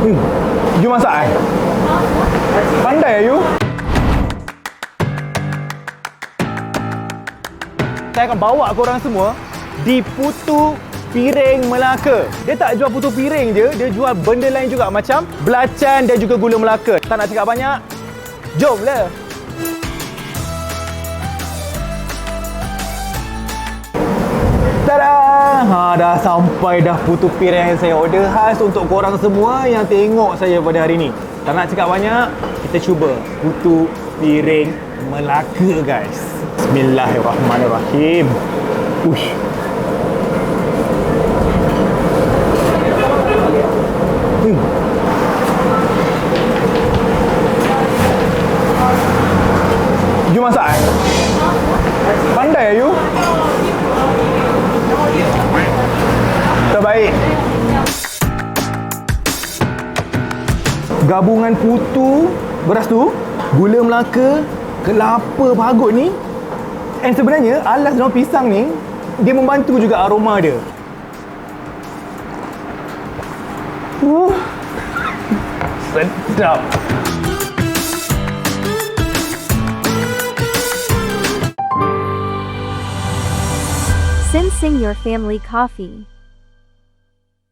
You masak eh? Pandai you? Saya akan bawa korang semua di Putu Piring Melaka. Dia tak jual putu piring je, dia jual benda lain juga macam belacan dan juga gula Melaka. Tak nak cakap banyak, jomlah. Ha, dah sampai dah putu piring yang saya order khas untuk korang semua yang tengok saya pada hari ni. Tak nak cakap banyak, kita cuba putu piring Melaka guys. Bismillahirrahmanirrahim. Ush. Hmm. You masak eh? Pandai you? Terbaik. Gabungan putu, beras tu, gula Melaka, kelapa pagut ni. And sebenarnya alas daun pisang ni dia membantu juga aroma dia. Uh. Sedap. Sing Sing Your Family Coffee.